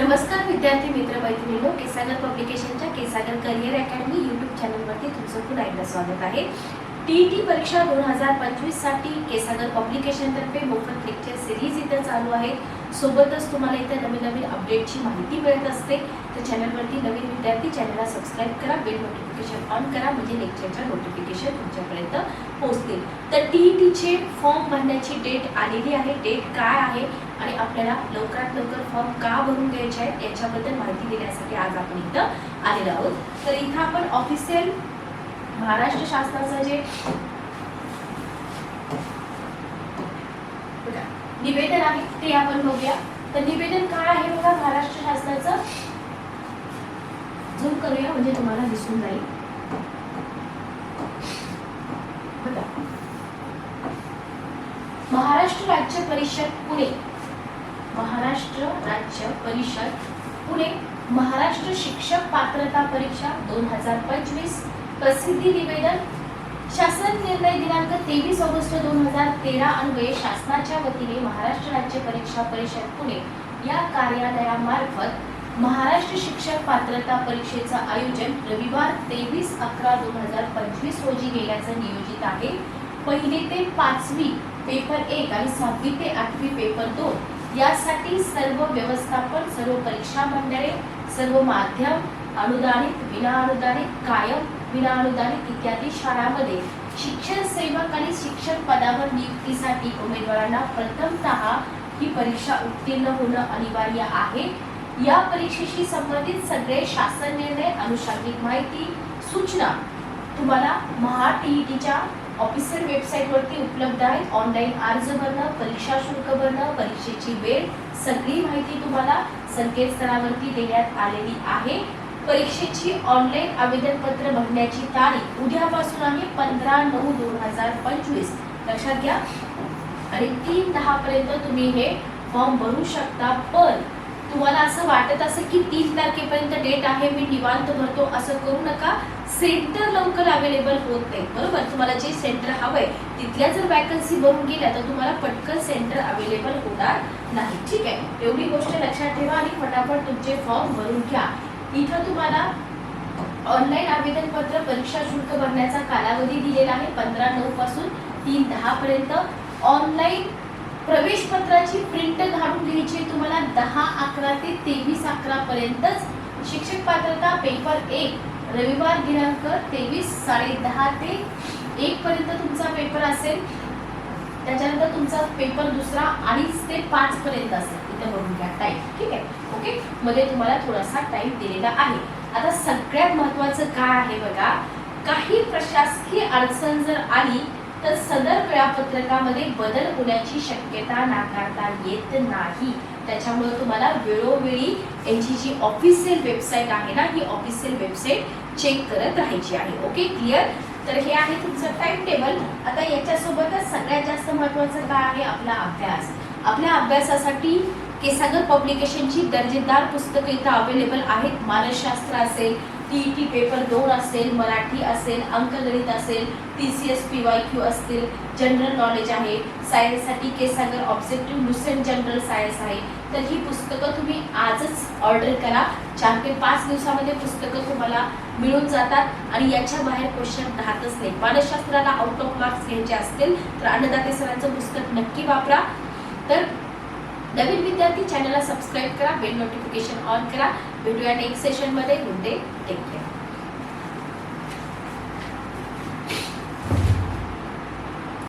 नमस्कार विद्यार्थी मित्र मैत्रिणींनो केसागर पब्लिकेशनच्या केसागर करिअर अकॅडमी यूट्यूब चॅनलवरती तुमचं पुन्हा एकदा स्वागत आहे. टीईटी परीक्षा दोन हजार पंचवीससाठी केसागर पब्लिकेशनतर्फे मोफत लेक्चर सिरीज इथं चालू आहे सोबतच तुम्हाला इथं नवीन नवीन अपडेटची माहिती मिळत असते. तर चॅनलवरती नवीन विद्यार्थी चॅनलला सबस्क्राईब करा बेल नोटिफिकेशन ऑन करा म्हणजे लेक्चरच्या नोटिफिकेशन तुमच्यापर्यंत पोहोचतील. तर टीईटीचे फॉर्म भरण्याची डेट आलेली आहे. डेट काय आहे? आणि आपल्याला लवकरात लवकर फॉर्म का भरून घ्यायचे आहेत याच्याबद्दल माहिती देण्यासाठी आज आपण इथं आलेलो आहोत. तर इथं आपण ऑफिशियल महाराष्ट्र शासनाचं जे निवेदन आहे ते आपण बघूया. तर निवेदन काय आहे बघा महाराष्ट्र शासनाचं? झूम करूया म्हणजे तुम्हाला दिसून जाईल. महाराष्ट्र राज्य परिषद पुणे. महाराष्ट्र राज्य परिषद पुणे महाराष्ट्र शिक्षक पात्रता परीक्षा दोन हजार पंचवीस. प्रसिद्धी निवेदन शासन निर्णय दिनांक तेवीस ऑगस्ट दोन हजार तेरा अन्वये शासनाच्या वतीने महाराष्ट्र राज्य परीक्षा परिषद पुणे या कार्यालयामार्फत महाराष्ट्र शिक्षक पात्रता परीक्षेचं आयोजन रविवार तेवीस अकरा दोन हजार पंचवीस रोजी घेण्याचं नियोजित आहे. पहिली ते पाचवी पेपर एक आणि सहावी ते आठवी पेपर दोन यासाठी सर्व व्यवस्थापन सर्व परीक्षा मंडळे सर्व माध्यम अनुदानित विना अनुदानित कायम विना अनुदानित इत्यादी शाळांमध्ये शिक्षण सेवक आणि शिक्षक पदावर नियुक्तीसाठी उमेदवारांना प्रथमतः ही परीक्षा उत्तीर्ण होणं अनिवार्य आहे. या परीक्षेशी संबंधित सगळे शासन निर्णय अनुषंगिक माहिती सूचना तुम्हाला महा ऑफिसर वेबसाईटवरती उपलब्ध आहेत. ऑनलाईन अर्ज भरणं परीक्षा शुल्क भरणं परीक्षेची वेळ सगळी माहिती तुम्हाला संकेतस्थळावरती देण्यात आलेली आहे. परीक्षेची ऑनलाईन आवेदनपत्र भरण्याची तारीख उद्यापासून आहे पंधरा नऊ दोन हजार पंचवीस. लक्षात घ्या. आणि तीन दहा पर्यंत तुम्ही हे फॉर्म भरू शकता. पण तुम्हाला असं वाटत असं की तीन तारखेपर्यंत डेट आहे मी निवांत भरतो असं करू नका. सेंटर लवकर अवेलेबल होत नाही बरोबर? तुम्हाला जे सेंटर हवंय तिथल्या जर वॅकन्सी भरून गेल्या तर तुम्हाला पटकन सेंटर अवेलेबल होणार नाही. ठीक आहे? एवढी गोष्ट लक्षात ठेवा आणि फटाफट तुमचे फॉर्म भरून घ्या. इथं तुम्हाला ऑनलाईन आवेदनपत्र परीक्षा शुल्क भरण्याचा कालावधी दिलेला आहे पंधरा नऊ पासून तीन दहा पर्यंत. ऑनलाईन प्रवेश पत्राची प्रिंट काढून घ्यायची तुम्हाला दहा अकरा ते तेवीस अकरा पर्यंतच शिक्षक पात्रता पेपर एक रविवार दिनांक तेवीस साडे दहा ते एक पर्यंत तुमचा पेपर असेल. त्याच्यानंतर तुमचा पेपर दुसरा अडीच ते पाच पर्यंत असेल. इथं बघून घ्या टाईम ठीक आहे? ओके मध्ये तुम्हाला थोडासा टाईम दिलेला आहे. आता सगळ्यात महत्वाचं काय आहे बघा? काही प्रशासकीय अडचण जर आली तर सदर वेळापत्रकामध्ये बदल होण्याची शक्यता नाकारता येत नाही. त्याच्यामुळे तुम्हाला वेळोवेळी यांची जी ऑफिशियल वेबसाईट आहे ना ही ऑफिशियल वेबसाईट चेक करत राहायची आहे. ओके क्लिअर तर हे आहे तुमचं टाइम टेबल आता याच्यासोबतच सगळ्यात जास्त महत्वाचं काय आहे? आपला अभ्यास. आपल्या अभ्यासासाठी केसागर पब्लिकेशनची दर्जेदार पुस्तकं इथं अवेलेबल आहेत. मानसशास्त्र असेल टीईटी पेपर दोन असेल मराठी असेल अंकगणित असेल T C S P Y Q असतील जनरल नॉलेज आहे. सायन्ससाठी Ksagar objective Lucent general science आहे. तर ही पुस्तकं तुम्ही आजच ऑर्डर करा. चार ते पाच दिवसामध्ये पुस्तकं तुम्हाला मिळून जातात आणि याच्या बाहेर क्वेश्चन राहतच नाही. मानसशास्त्राला आउट ऑफ मार्क्स घ्यायचे असतील तर अन्नदाते सरांचं पुस्तक नक्की वापरा. तर नवीन विद्यार्थी चॅनलला सबस्क्राईब करा बेल नोटिफिकेशन ऑन करा. भेटूया नेक्स्ट सेशनमध्ये गुड डे. Take care.